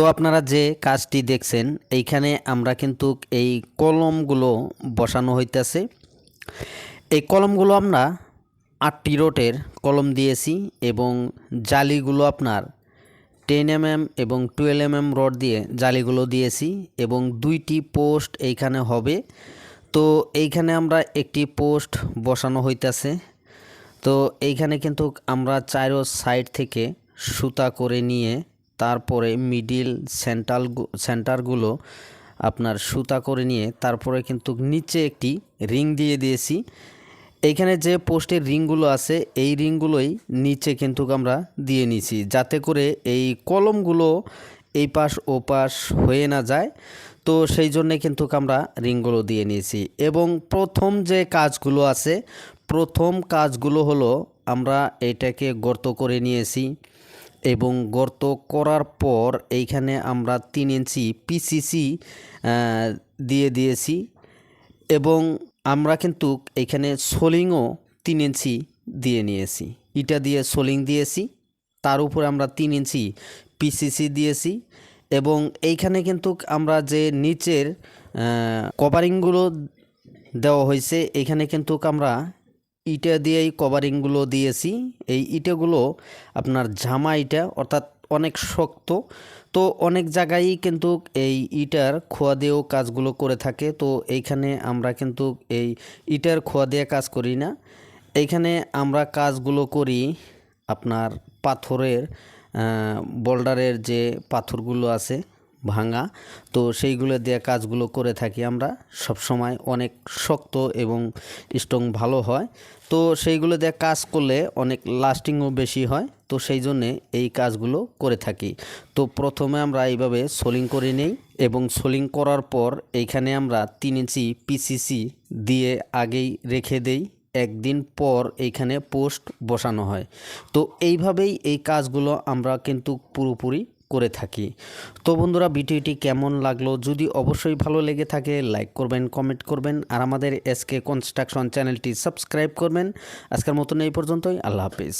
তো আপনারা যে কাজটি দেখছেন, এইখানে আমরা কিন্তু এই কলমগুলো বসানো হইতেছে। এই কলমগুলো আমরা আটটি রোটের কলম দিয়েছি এবং জালিগুলো আপনার টেন এম এবং টুয়েলভ এম এম রড দিয়ে জালিগুলো দিয়েছি এবং দুইটি পোস্ট এইখানে হবে। তো এইখানে আমরা একটি পোস্ট বসানো হইতাছে। তো এইখানে কিন্তু আমরা চারো সাইড থেকে সুতা করে নিয়ে তারপরে মিডিল সেন্টার সেন্টারগুলো আপনার সুতা করে নিয়ে তারপরে কিন্তু নিচে একটি রিং দিয়ে দিয়েছি। এইখানে যে পোস্টের রিংগুলো আছে, এই রিংগুলোই নিচে কিন্তু আমরা দিয়ে নিছি, যাতে করে এই কলমগুলো এই পাশ ও পাশ হয়ে না যায়। তো সেই জন্যে কিন্তু আমরা রিংগুলো দিয়ে নিয়েছি এবং প্রথম যে কাজগুলো আছে, প্রথম কাজগুলো হলো আমরা এটাকে গর্ত করে নিয়েছি। এবং গর্ত করার পর এইখানে আমরা তিন ইঞ্চি পিসিসি দিয়ে দিয়েছি এবং আমরা কিন্তু এখানে সোলিংও তিন ইঞ্চি দিয়ে নিয়েছি। ইটা দিয়ে সোলিং দিয়েছি, তার উপরে আমরা তিন ইঞ্চি পিসিসি দিয়েছি এবং এইখানে কিন্তু আমরা যে নিচের কভারিংগুলো দেওয়া হয়েছে, এখানে কিন্তু আমরা ইটা দিয়েই কভারিংগুলো দিয়েছি। এই ইটাগুলো আপনার ঝামা ইটা, অর্থাৎ অনেক শক্ত। তো অনেক জায়গায় কিন্তু এই ইটার খোয়া দিয়েও কাজগুলো করে থাকে। তো এইখানে আমরা কিন্তু এই ইটার খোয়া দিয়ে কাজ করি না। এইখানে আমরা কাজগুলো করি আপনার পাথরের বোল্ডারের যে পাথরগুলো আছে। ভাঙা। তো সেইগুলো দিয়ে কাজগুলো করে থাকি আমরা। সব সময় অনেক শক্ত এবং স্ট্রং ভালো হয়। তো সেইগুলো দিয়ে কাজ করলে অনেক লাস্টিংও বেশি হয়। তো সেই জন্যে এই কাজগুলো করে থাকি। তো প্রথমে আমরা এইভাবে সোলিং করে নেই এবং সোলিং করার পর এইখানে আমরা তিন ইঞ্চি পিসিসি দিয়ে আগেই রেখে দেই। একদিন পর এইখানে পোস্ট বসানো হয়। তো এইভাবেই এই কাজগুলো আমরা কিন্তু পুরোপুরি করে থাকি। তো বন্ধুরা, ভিডিওটি কেমন লাগল? যদি অবশ্যই ভালো লেগে থাকে লাইক করবেন কমেন্ট করবেন, আর আমাদের এসকে কনস্ট্রাকশন চ্যানেলটি সাবস্ক্রাইব করবেন। আজকের মতন এই পর্যন্তই, আল্লাহ হাফিজ।